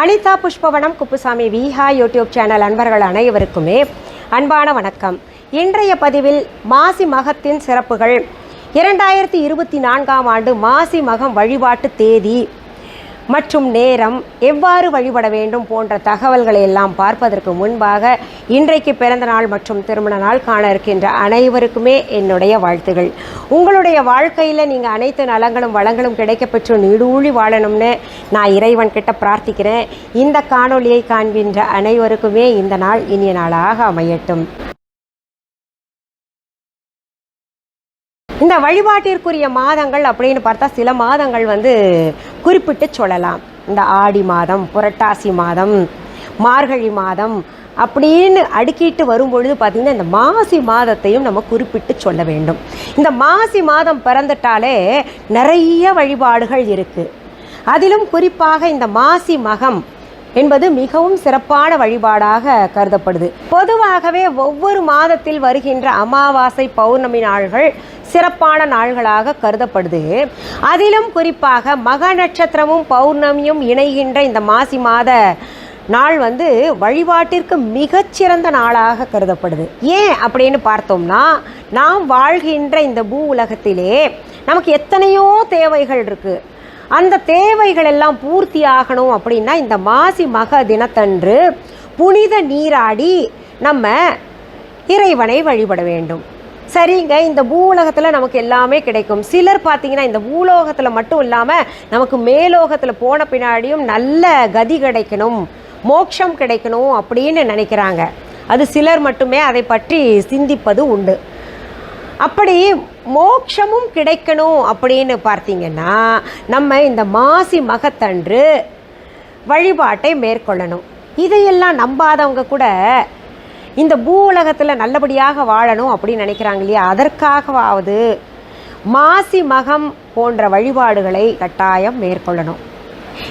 Anitha Pushpavanam Kuppusamy Viha YouTube channel அன்பர்கள் அனைவருக்குமே அன்பான வணக்கம். இன்றைய பதிவில் மாசி மகத்தின் சிறப்புகள். இரண்டாயிரத்தி இருபத்தி நான்காம் ஆண்டு மாசி மகம் வழிபாட்டு தேதி. மற்றும் நேரம் எவ்வாறு வழிபட வேண்டும் போன்ற தகவல்களை எல்லாம் பார்ப்பதற்கு முன்பாக இன்றைக்கு பிறந்த நாள் மற்றும் திருமண நாள் காண இருக்கின்ற அனைவருக்குமே என்னுடைய வாழ்த்துகள். உங்களுடைய வாழ்க்கையில் நீங்கள் அனைத்து நலங்களும் வளங்களும் கிடைக்கப்பெற்று நீடூழி வாழணும்னு நான் இறைவன் கிட்ட பிரார்த்திக்கிறேன். இந்த காணொளியை காண்கின்ற அனைவருக்குமே இந்த நாள் இனிய நாளாக அமையட்டும். இந்த வழிபாட்டிற்குரிய மாதங்கள் அப்படின்னு பார்த்தா சில மாதங்கள் வந்து குறிப்பிட்டு சொல்லலாம். இந்த ஆடி மாதம் புரட்டாசி மாதம் மார்கழி மாதம் அப்படின்னு அடுக்கிட்டு வரும்பொழுது பார்த்திங்கன்னா இந்த மாசி மாதத்தையும் நம்ம குறிப்பிட்டு சொல்ல வேண்டும். இந்த மாசி மாதம் பிறந்துட்டாலே நிறைய வழிபாடுகள் இருக்குது அதிலும் குறிப்பாக இந்த மாசி மகம் என்பது மிகவும் சிறப்பான வழிபாடாக கருதப்படுது. பொதுவாகவே ஒவ்வொரு மாதத்தில் வருகின்ற அமாவாசை பௌர்ணமி நாள்கள் சிறப்பான நாள்களாக கருதப்படுது. அதிலும் குறிப்பாக மக நட்சத்திரமும் பௌர்ணமியும் இணைகின்ற இந்த மாசி மாத நாள் வந்து வழிபாட்டிற்கு மிகச்சிறந்த நாளாக கருதப்படுது. ஏன் அப்படின்னு பார்த்தோம்னா நாம் வாழ்கின்ற இந்த பூ உலகத்திலே நமக்கு எத்தனையோ தேவைகள் இருக்குது அந்த தேவைகள் எல்லாம் பூர்த்தி ஆகணும் அப்படின்னா இந்த மாசி மக தினத்தன்று புனித நீராடி நம்ம இறைவனை வழிபட வேண்டும். சரிங்க இந்த பூலோகத்தில் நமக்கு எல்லாமே கிடைக்கும். சிலர் பார்த்தீங்கன்னா இந்த பூலோகத்தில் மட்டும் இல்லாமல் நமக்கு மேலோகத்தில் போன பின்னாடியும் நல்ல கதி கிடைக்கணும் மோட்சம் கிடைக்கணும் அப்படின்னு நினைக்கிறாங்க. அது சிலர் மட்டுமே அதை பற்றி சிந்திப்பது உண்டு. அப்படி மோட்சமும் கிடைக்கணும் அப்படின்னு பார்த்தீங்கன்னா நம்ம இந்த மாசி மகத்தன்று வழிபாட்டை மேற்கொள்ளணும். இதையெல்லாம் நம்பாதவங்க கூட இந்த பூ உலகத்தில் நல்லபடியாக வாழணும் அப்படின்னு நினைக்கிறாங்க இல்லையா? அதற்காகவாவது மாசி மகம் போன்ற வழிபாடுகளை கட்டாயம் மேற்கொள்ளணும்.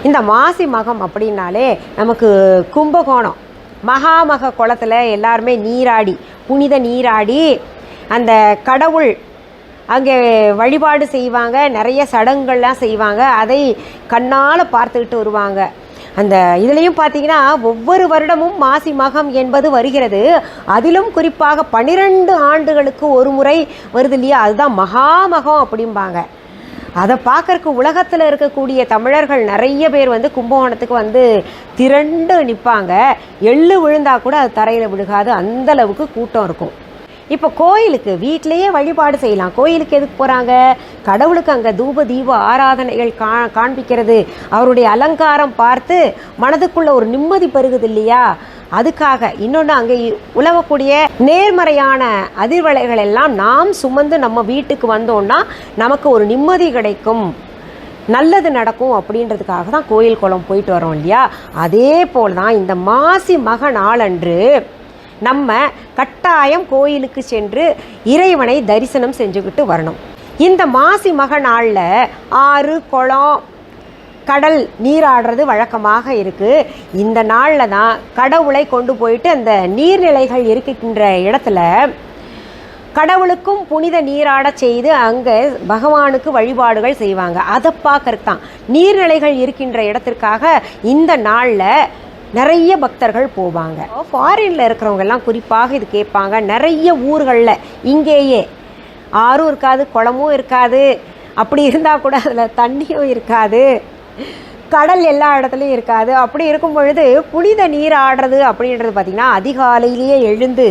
இந்த மாசி மகம் அப்படின்னாலே நமக்கு கும்பகோணம். மகாமக குளத்தில் எல்லாருமே நீராடி புனித நீராடி அந்த கடவுள் அங்கே வழிபாடு செய்வாங்க நிறைய சடங்குகள்லாம் செய்வாங்க அதை கண்ணால் பார்த்துக்கிட்டு வருவாங்க. அந்த இதுலேயும் பார்த்தீங்கன்னா ஒவ்வொரு வருடமும் மாசி மகம் என்பது வருகிறது. அதிலும் குறிப்பாக பனிரெண்டு ஆண்டுகளுக்கு ஒரு முறை வருது இல்லையா? அதுதான் மகாமகம் அப்படிம்பாங்க. அதை பார்க்கறக்கு உலகத்தில் இருக்கக்கூடிய தமிழர்கள் நிறைய பேர் வந்து கும்பகோணத்துக்கு வந்து திரண்டு நிற்பாங்க எள்ளு விழுந்தா கூட அது தரையில் விழுகாது. அந்த அளவுக்கு கூட்டம் இருக்கும். இப்போ கோயிலுக்கு வீட்டிலேயே வழிபாடு செய்யலாம். கோயிலுக்கு எதுக்கு போகிறாங்க கடவுளுக்கு அங்கே தூப தீப ஆராதனைகள் கா காண்பிக்கிறது. அவருடைய அலங்காரம் பார்த்து மனதுக்குள்ள ஒரு நிம்மதி பெருகுது இல்லையா? அதுக்காக இன்னொன்று அங்கே உலவக்கூடிய நேர்மறையான அதிர்வலைகள் எல்லாம் நாம் சுமந்து நம்ம வீட்டுக்கு வந்தோம்னா நமக்கு ஒரு நிம்மதி கிடைக்கும். நல்லது நடக்கும் அப்படின்றதுக்காக தான் கோயில் குளம் போயிட்டு வரோம் இல்லையா? அதே போல் தான் இந்த மாசி மக நாளன்று நம்ம கட்டாயம் கோயிலுக்கு சென்று இறைவனை தரிசனம் செஞ்சுக்கிட்டு வரணும். இந்த மாசி மக நாளில் ஆறு குளம் கடல் நீராடுறது வழக்கமாக இருக்குது இந்த நாளில் தான் கடவுளை கொண்டு போயிட்டு அந்த நீர்நிலைகள் இருக்கின்ற இடத்துல கடவுளுக்கும் புனித நீராட செய்து அங்கே பகவானுக்கு வழிபாடுகள் செய்வாங்க. அதை பார்க்கறதுக்கு தான். நீர்நிலைகள் இருக்கின்ற இடத்திற்காக இந்த நாளில் நிறைய பக்தர்கள் போவாங்க. ஃபாரினில் இருக்கிறவங்கெல்லாம் குறிப்பாக இது கேட்பாங்க. நிறைய ஊர்களில் இங்கேயே ஆறும் இருக்காது குளமும் இருக்காது. அப்படி இருந்தால் கூட அதில் தண்ணியும் இருக்காது. கடல் எல்லா இடத்துலையும் இருக்காது. அப்படி இருக்கும் பொழுது புனித நீர் ஆடுறது அப்படின்றது பார்த்திங்கன்னா அதிகாலையிலேயே எழுந்து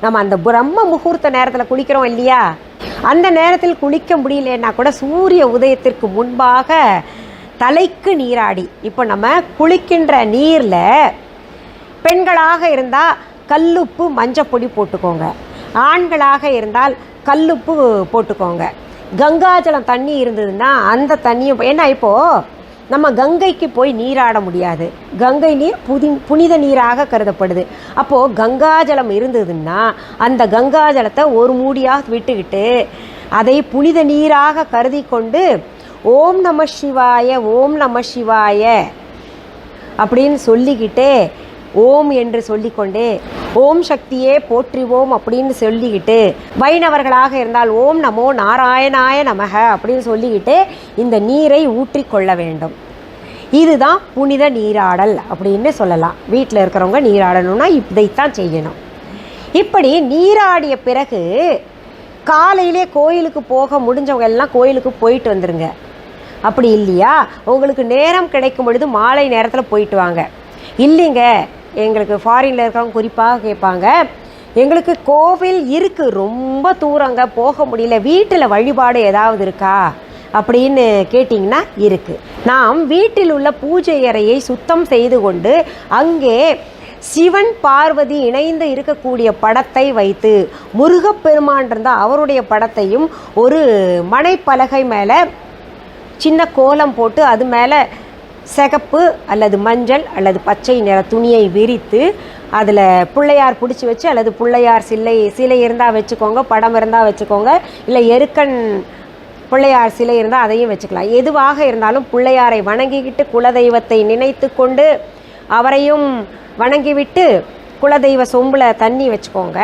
நம்ம அந்த பிரம்ம முகூர்த்த நேரத்தில் குளிக்கிறோம் இல்லையா? அந்த நேரத்தில் குளிக்க முடியலன்னா கூட சூரிய உதயத்திற்கு முன்பாக தலைக்கு நீராடி. இப்போ நம்ம குளிக்கின்ற நீரில் பெண்களாக இருந்தால் கல்லுப்பு மஞ்சப்பொடி போட்டுக்கோங்க. ஆண்களாக இருந்தால் கல்லுப்பு போட்டுக்கோங்க. கங்காஜலம் தண்ணி இருந்ததுன்னா அந்த தண்ணியும் ஏன்னா இப்போது நம்ம கங்கைக்கு போய் நீராட முடியாது. கங்கை நீர் புதி புனித நீராக கருதப்படுது. அப்போது கங்காஜலம் இருந்ததுன்னா அந்த கங்காஜலத்தை ஒரு மூடியாக விட்டுக்கிட்டு அதை புனித நீராக கருதி கொண்டு ஓம் நம சிவாய ஓம் நம சிவாய அப்படின்னு சொல்லிக்கிட்டே ஓம் என்று சொல்லிக்கொண்டே ஓம் சக்தியே போற்றிவோம் அப்படின்னு சொல்லிக்கிட்டு வைணவர்களாக இருந்தால் ஓம் நமோ நாராயணாய நமக அப்படின்னு சொல்லிக்கிட்டு இந்த நீரை ஊற்றிக்கொள்ள வேண்டும். இதுதான் புனித நீராடல் அப்படின்னு சொல்லலாம். வீட்டில் இருக்கிறவங்க நீராடணும்னா இதைத்தான் செய்யணும். இப்படி நீராடிய பிறகு காலையிலே கோயிலுக்கு போக முடிஞ்சவங்க எல்லாம் கோயிலுக்கு போயிட்டு வந்துருங்க. அப்படி இல்லையா? உங்களுக்கு நேரம் கிடைக்கும் பொழுது மாலை நேரத்தில் போயிட்டு வாங்க. இல்லைங்க எங்களுக்கு ஃபாரினில் இருக்கிறவங்க குறிப்பாக கேட்பாங்க எங்களுக்கு கோவில் இருக்குது ரொம்ப தூரங்க போக முடியல வீட்டில் வழிபாடு ஏதாவது இருக்கா? அப்படின்னு கேட்டிங்கன்னா இருக்குது நாம் வீட்டில் உள்ள பூஜை அறையை சுத்தம் செய்து கொண்டு அங்கே சிவன் பார்வதி இணைந்து இருக்கக்கூடிய படத்தை வைத்து முருகப்பெருமான் இருந்தால் அவருடைய படத்தையும் ஒரு மனைப்பலகை மேலே சின்ன கோலம் போட்டு அது மேலே சிகப்பு அல்லது மஞ்சள் அல்லது பச்சை நிற துணியை விரித்து அதில் பிள்ளையார் பிடிச்சி வச்சு அல்லது பிள்ளையார் சிலை சிலை இருந்தால் வச்சுக்கோங்க படம் இருந்தால் வச்சுக்கோங்க இல்லை எருக்கன் பிள்ளையார் சிலை இருந்தால் அதையும் வச்சுக்கலாம். எதுவாக இருந்தாலும் பிள்ளையாரை வணங்கிக்கிட்டு குலதெய்வத்தை நினைத்து கொண்டு அவரையும் வணங்கிவிட்டு குலதெய்வ சொம்பில் தண்ணி வச்சுக்கோங்க.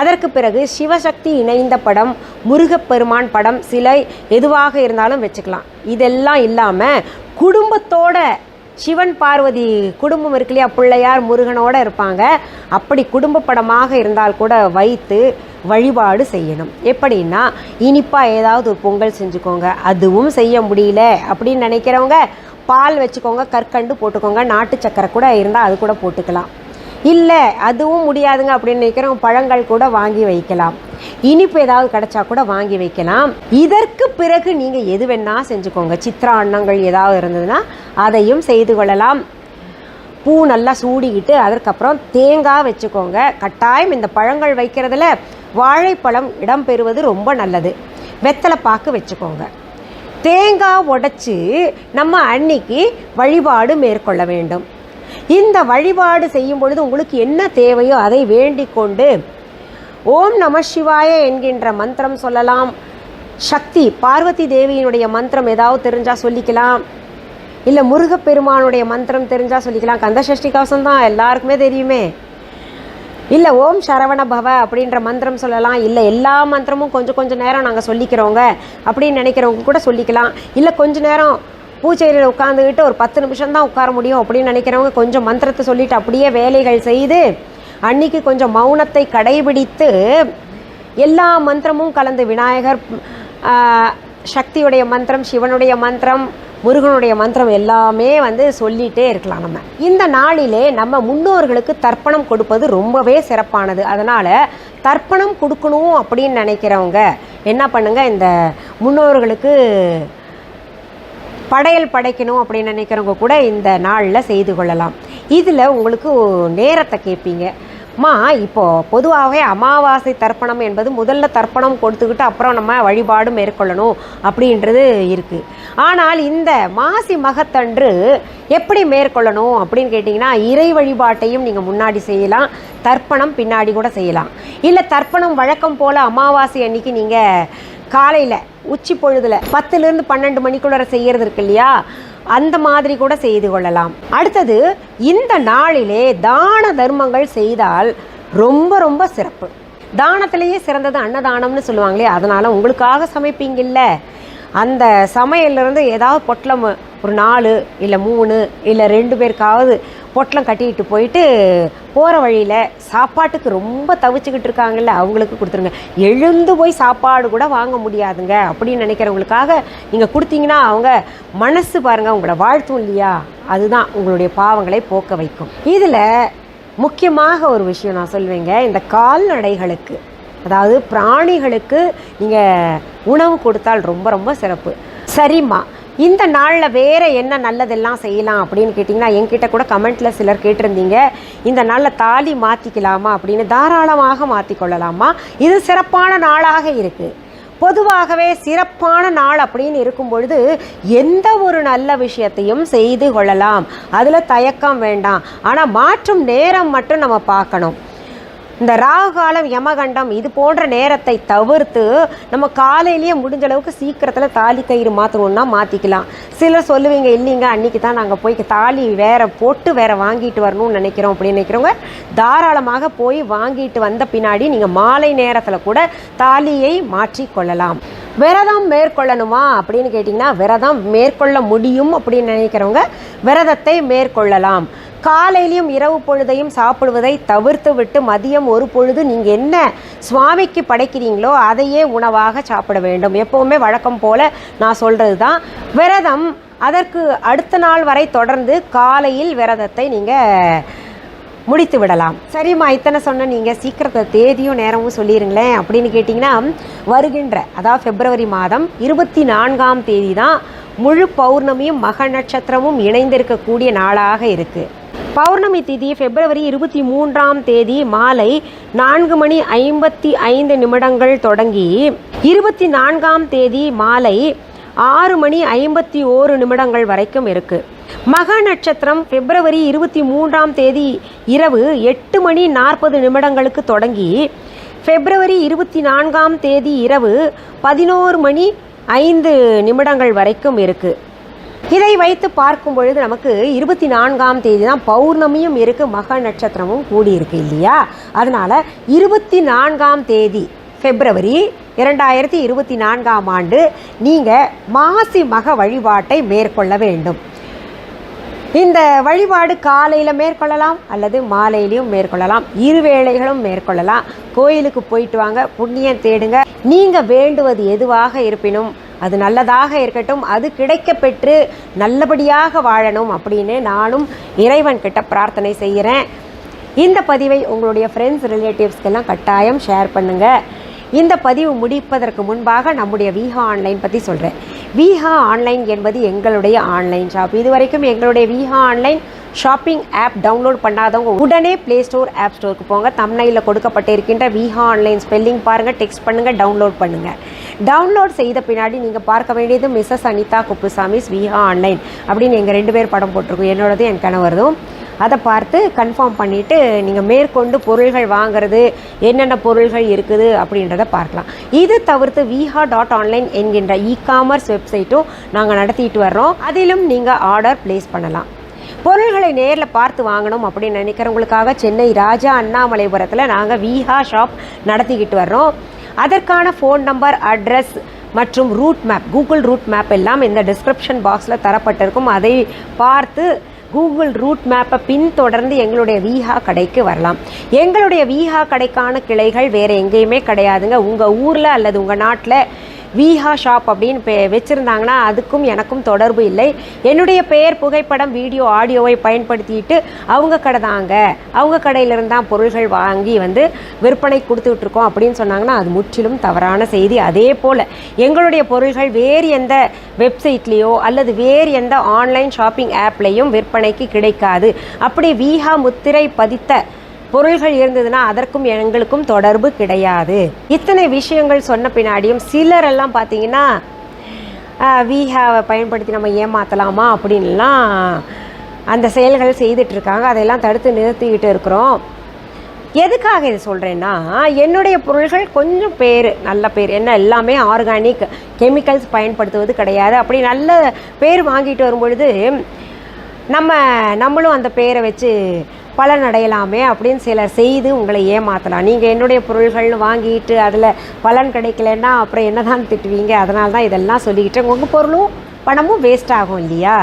அதற்கு பிறகு சிவசக்தி இணைந்த படம் முருகப்பெருமான் படம் சிலை எதுவாக இருந்தாலும் வச்சுக்கலாம். இதெல்லாம் இல்லாமல் குடும்பத்தோட சிவன் பார்வதி குடும்பம் இருக்கு இல்லையா? பிள்ளையார் முருகனோட இருப்பாங்க. அப்படி குடும்ப படமாக இருந்தால் கூட வைத்து வழிபாடு செய்யணும். எப்படின்னா இனிப்பாக ஏதாவது ஒரு பொங்கல் செஞ்சுக்கோங்க. அதுவும் செய்ய முடியல அப்படின்னு நினைக்கிறவங்க பால் வச்சுக்கோங்க கற்கண்டு போட்டுக்கோங்க. நாட்டு சக்கரை கூட இருந்தால் அது கூட போட்டுக்கலாம். இல்லை அதுவும் முடியாதுங்க அப்படின்னு நினைக்கிறவங்க பழங்கள் கூட வாங்கி வைக்கலாம். இனிப்பு ஏதாவது கிடைச்சா கூட வாங்கி வைக்கலாம். இதற்கு பிறகு நீங்கள் எது வேணால் செஞ்சுக்கோங்க. சித்திரா அன்னங்கள் ஏதாவது இருந்ததுன்னா அதையும் செய்து கொள்ளலாம். பூ நல்லா சூடிக்கிட்டு அதற்கப்புறம் தேங்காய் வச்சுக்கோங்க. கட்டாயம் இந்த பழங்கள் வைக்கிறதுல வாழைப்பழம் இடம்பெறுவது ரொம்ப நல்லது. வெத்தலை பாக்கு வச்சுக்கோங்க. தேங்காய் உடைச்சி நம்ம அன்னைக்கு வழிபாடு மேற்கொள்ள வேண்டும். இந்த வழிபாடு செய்யும் பொழுது உங்களுக்கு என்ன தேவையோ அதை வேண்டிக் கொண்டு ஓம் நம சிவாய என்கின்ற மந்திரம் சொல்லலாம். சக்தி பார்வதி தேவியினுடைய மந்திரம் ஏதாவது தெரிஞ்சால் சொல்லிக்கலாம். இல்லை முருகப்பெருமானுடைய மந்திரம் தெரிஞ்சால் சொல்லிக்கலாம். கந்த சஷ்டி கவசம் தான் எல்லாருக்குமே தெரியுமே. இல்லை ஓம் சரவண பவ அப்படின்ற மந்திரம் சொல்லலாம். இல்லை எல்லா மந்திரமும் கொஞ்சம் கொஞ்சம் நேரம் நாங்கள் சொல்லிக்கிறோங்க அப்படின்னு நினைக்கிறவங்க கூட சொல்லிக்கலாம். இல்லை கொஞ்சம் நேரம் பூச்செடியில் உட்காந்துக்கிட்டு ஒரு பத்து நிமிஷம் தான் உட்கார முடியும் அப்படின்னு நினைக்கிறவங்க கொஞ்சம் மந்திரத்தை சொல்லிட்டு அப்படியே வேலைகள் செய்து அன்னைக்கு கொஞ்சம் மௌனத்தை கடைபிடித்து எல்லா மந்திரமும் கலந்து விநாயகர் சக்தியுடைய மந்திரம் சிவனுடைய மந்திரம் முருகனுடைய மந்திரம் எல்லாமே வந்து சொல்லிகிட்டே இருக்கலாம் நம்ம. இந்த நாளிலே நம்ம முன்னோர்களுக்கு தர்ப்பணம் கொடுப்பது ரொம்பவே சிறப்பானது. அதனால் தர்ப்பணம் கொடுக்கணும் அப்படின்னு நினைக்கிறவங்க என்ன பண்ணுங்கள் இந்த முன்னோர்களுக்கு படையல் படைக்கணும் அப்படின்னு நினைக்கிறவங்க கூட இந்த நாளில் செய்து கொள்ளலாம். இதில் உங்களுக்கு நேரத்தை கேட்பீங்க. மா இப்போது பொதுவாகவே அமாவாசை தர்ப்பணம் என்பது முதல்ல தர்ப்பணம் கொடுத்துக்கிட்டு அப்புறம் நம்ம வழிபாடு மேற்கொள்ளணும் அப்படின்றது இருக்குது ஆனால் இந்த மாசி மகத்தன்று எப்படி மேற்கொள்ளணும் அப்படின்னு கேட்டிங்கன்னா இறை வழிபாட்டையும் நீங்கள் முன்னாடி செய்யலாம் தர்ப்பணம் பின்னாடி கூட செய்யலாம். இல்லை தர்ப்பணம் வழக்கம் போல் அமாவாசை அன்னைக்கு நீங்கள் காலையில் உச்சி பொழுதுல பத்துலேருந்து பன்னெண்டு மணிக்குள்ளார செய்கிறது இருக்கு இல்லையா? அந்த மாதிரி கூட செய்து கொள்ளலாம். அடுத்தது இந்த நாளிலே தான தர்மங்கள் செய்தால் ரொம்ப ரொம்ப சிறப்பு. தானத்திலேயே சிறந்தது அன்னதானம்னு சொல்லுவாங்களே அதனால் உங்களுக்காக சமைப்பீங்கல்ல? அந்த சமையல்லேருந்து ஏதாவது பொட்டலம் ஒரு நாலு இல்லை மூணு இல்லை ரெண்டு பேருக்காவது பொட்டலம் கட்டிக்கிட்டு போயிட்டு போகிற வழியில் சாப்பாட்டுக்கு ரொம்ப தவிச்சுக்கிட்டு இருக்காங்கல்ல அவங்களுக்கு கொடுத்துருங்க. எழுந்து போய் சாப்பாடு கூட வாங்க முடியாதுங்க. அப்படின்னு நினைக்கிறவங்களுக்காக நீங்கள் கொடுத்தீங்கன்னா அவங்க மனசு பாருங்கள் உங்களை வாழ்த்தும் இல்லையா? அதுதான் உங்களுடைய பாவங்களை போக்க வைக்கும். இதில் முக்கியமாக ஒரு விஷயம் நான் சொல்வேங்க இந்த கால்நடைகளுக்கு. அதாவது பிராணிகளுக்கு நீங்கள் உணவு கொடுத்தால் ரொம்ப ரொம்ப சிறப்பு. சரிம்மா இந்த நாளில் வேறு என்ன நல்லதெல்லாம் செய்யலாம் அப்படின்னு கேட்டிங்கன்னா என்கிட்ட கூட கமெண்ட்டில் சிலர் கேட்டிருந்தீங்க. இந்த நாளில் தாலி மாற்றிக்கலாமா அப்படின்னு தாராளமாக மாற்றிக்கொள்ளலாமா இது சிறப்பான நாளாக இருக்குது பொதுவாகவே சிறப்பான நாள் அப்படின்னு இருக்கும் பொழுது எந்த ஒரு நல்ல விஷயத்தையும் செய்து கொள்ளலாம். அதில் தயக்கம் வேண்டாம். ஆனால் மாற்றும் நேரம் மட்டும் நம்ம பார்க்கணும். இந்த ராகு காலம் யமகண்டம் இது போன்ற நேரத்தை தவிர்த்து நம்ம காலையிலேயே முடிஞ்ச அளவுக்கு சீக்கிரத்தில் தாலி கயிறு மாற்றணும்னா மாற்றிக்கலாம் சிலர் சொல்லுவீங்க இல்லைங்க அன்றைக்கி தான் நாங்கள் போய் தாலி வேற போட்டு வேற வாங்கிட்டு வரணும்னு நினைக்கிறோம் அப்படின்னு நினைக்கிறவங்க தாராளமாக போய் வாங்கிட்டு வந்த பின்னாடி நீங்கள் மாலை நேரத்தில் கூட தாலியை மாற்றிக்கொள்ளலாம். விரதம் மேற்கொள்ளணுமா அப்படின்னு கேட்டிங்கன்னா விரதம் மேற்கொள்ள முடியும் அப்படின்னு நினைக்கிறவங்க விரதத்தை மேற்கொள்ளலாம். காலையிலையும் இரவு பொழுதையும் சாப்பிடுவதை தவிர்த்து விட்டு மதியம் ஒரு பொழுது நீங்கள் என்ன சுவாமிக்கு படைக்கிறீங்களோ அதையே உணவாக சாப்பிட வேண்டும். எப்போவுமே வழக்கம் போல் நான் சொல்கிறது தான் விரதம் அதற்கு அடுத்த நாள் வரை தொடர்ந்து காலையில் விரதத்தை நீங்கள் முடித்து விடலாம். சரிம்மா இத்தனை சொன்ன நீங்கள் சீக்கிரத்தை தேதியும் நேரமும் சொல்லிடுங்களேன் அப்படின்னு கேட்டிங்கன்னா வருகின்ற அதாவது பிப்ரவரி மாதம் இருபத்தி நான்காம் தேதி தான் முழு பௌர்ணமியும் மக நட்சத்திரமும் இணைந்திருக்கக்கூடிய நாளாக இருக்குது பௌர்ணமி திதி பிப்ரவரி இருபத்தி மூன்றாம் தேதி மாலை நான்கு மணி ஐம்பத்தி ஐந்து நிமிடங்கள் தொடங்கி இருபத்தி நான்காம் தேதி மாலை ஆறு மணி ஐம்பத்தி ஓரு நிமிடங்கள் வரைக்கும் இருக்கு. மக நட்சத்திரம் பிப்ரவரி இருபத்தி மூன்றாம் தேதி இரவு எட்டு மணி நாற்பது நிமிடங்களுக்கு தொடங்கி பிப்ரவரி இருபத்தி நான்காம் தேதி இரவு பதினோரு மணி ஐந்து நிமிடங்கள் வரைக்கும் இருக்குது இதை வைத்து பார்க்கும் பொழுது நமக்கு இருபத்தி நான்காம் தேதி தான் பௌர்ணமியும் இருக்குது மக நட்சத்திரமும் கூடியிருக்கு இல்லையா? அதனால் இருபத்தி நான்காம் தேதி பிப்ரவரி இரண்டாயிரத்தி இருபத்தி நான்காம் ஆண்டு நீங்கள் மாசி மக வழிபாட்டை மேற்கொள்ள வேண்டும். இந்த வழிபாடு காலையில் மேற்கொள்ளலாம் அல்லது மாலையிலையும் மேற்கொள்ளலாம். இருவேளைகளும் மேற்கொள்ளலாம். கோயிலுக்கு போயிட்டு வாங்க புண்ணியம் தேடுங்க. நீங்கள் வேண்டுவது எதுவாக இருப்பினும் அது நல்லதாக இருக்கட்டும் அது கிடைக்கப்பெற்று நல்லபடியாக வாழணும் அப்படின்னு நானும் இறைவன் கிட்ட பிரார்த்தனை செய்கிறேன். இந்த பதிவை உங்களுடைய ஃப்ரெண்ட்ஸ் ரிலேட்டிவ்ஸ்க்கெல்லாம் கட்டாயம் ஷேர் பண்ணுங்கள் இந்த பதிவு முடிப்பதற்கு முன்பாக நம்முடைய விஹா ஆன்லைன் பற்றி சொல்கிறேன் விஹா ஆன்லைன் என்பது எங்களுடைய ஆன்லைன் ஷாப் இது வரைக்கும் எங்களுடைய Viha online shopping app download பண்ணாதவங்க உடனே ப்ளே ஸ்டோர் ஆப் ஸ்டோருக்கு போங்க. தம்னையில் கொடுக்கப்பட்டிருக்கின்ற விஹா ஆன்லைன் ஸ்பெல்லிங் பாருங்கள் டெக்ஸ்ட் பண்ணுங்கள் டவுன்லோட் பண்ணுங்கள் டவுன்லோட் செய்த பின்னாடி நீங்கள் பார்க்க வேண்டியது மிஸ்ஸஸ் அனிதா குப்புசாமிஸ் விஹா ஆன்லைன் அப்படின்னு எங்கள் ரெண்டு பேர் படம் போட்டிருக்கோம். என்னோடது என் கணவரதும். அதை பார்த்து கன்ஃபார்ம் பண்ணிவிட்டு நீங்கள் மேற்கொண்டு பொருள்கள் வாங்குறது என்னென்ன பொருள்கள் இருக்குது அப்படின்றத பார்க்கலாம். இது தவிர்த்து விஹா டாட் ஆன்லைன் என்கின்ற இ காமர்ஸ் வெப்சைட்டும் நாங்கள் நடத்திட்டு வர்றோம். அதிலும் நீங்கள் ஆர்டர் ப்ளேஸ் பண்ணலாம். பொருள்களை நேரில் பார்த்து வாங்கணும் அப்படின்னு நினைக்கிறவங்களுக்காக சென்னை ராஜா அண்ணாமலைபுரத்தில் நாங்கள் விஹா ஷாப் நடத்திக்கிட்டு வர்றோம். அதற்கான ஃபோன் நம்பர் அட்ரஸ் மற்றும் route map Google route map எல்லாம் இந்த டிஸ்கிரிப்ஷன் பாக்ஸில் தரப்பட்டிருக்கும். அதை பார்த்து கூகுள் ரூட் மேப்பை பின்தொடர்ந்து எங்களுடைய விஹா கடைக்கு வரலாம். எங்களுடைய விஹா கடைக்கான கிளைகள் வேறு எங்கேயுமே கிடையாதுங்க. உங்கள் ஊரில் அல்லது உங்கள் நாட்டில் விஹா ஷாப் அப்படின்னு பே வச்சுருந்தாங்கன்னா அதுக்கும் எனக்கும் தொடர்பு இல்லை. என்னுடைய பெயர் புகைப்படம் வீடியோ ஆடியோவை பயன்படுத்திட்டு அவங்க கடை தாங்க அவங்க கடையிலிருந்து தான் பொருள்கள் வாங்கி வந்து விற்பனை கொடுத்துட்ருக்கோம் அப்படின்னு சொன்னாங்கன்னா அது முற்றிலும் தவறான செய்தி. அதே போல் எங்களுடைய பொருள்கள் வேறு எந்த வெப்சைட்லேயோ அல்லது வேறு எந்த ஆன்லைன் ஷாப்பிங் ஆப்லேயும் விற்பனைக்கு கிடைக்காது. அப்படி விஹா முத்திரை பதித்த பொருள்கள் இருந்ததுன்னா அதற்கும் எங்களுக்கும் தொடர்பு கிடையாது. இத்தனை விஷயங்கள் சொன்ன பின்னாடியும் சிலரெல்லாம் பார்த்தீங்கன்னா விஹாவை பயன்படுத்தி நம்ம ஏமாற்றலாமா அப்படின்லாம் அந்த செயல்கள் செய்துட்ருக்காங்க. அதையெல்லாம் தடுத்து நிறுத்திக்கிட்டு இருக்கிறோம். எதுக்காக இது சொல்கிறேன்னா என்னுடைய பொருள்கள் கொஞ்சம் பேர் நல்ல பேர் என்ன எல்லாமே ஆர்கானிக் கெமிக்கல்ஸ் பயன்படுத்துவது கிடையாது. அப்படி நல்ல பேர் வாங்கிட்டு வரும்பொழுது நம்ம நம்மளும் அந்த பேரை வச்சு பலன் அடையலாமே அப்படின்னு சிலர் செய்து உங்களை ஏமாற்றலாம் நீங்கள் என்னுடைய பொருள்கள்னு வாங்கிட்டு அதில் பலன் கிடைக்கலன்னா அப்புறம் என்ன தான் திட்டுவீங்க? அதனால தான் இதெல்லாம் சொல்லிக்கிட்டு உங்கள் பொருளும் பணமும் வேஸ்ட் ஆகும் இல்லையா?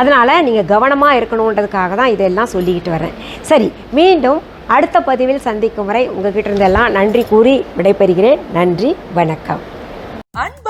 அதனால் நீங்கள் கவனமாக இருக்கணுன்றதுக்காக தான் இதெல்லாம் சொல்லிக்கிட்டு வரேன். சரி மீண்டும் அடுத்த பதிவில் சந்திக்கும் வரை உங்ககிட்ட இருந்தெல்லாம் நன்றி கூறி விடைபெறுகிறேன். நன்றி வணக்கம். அன்பு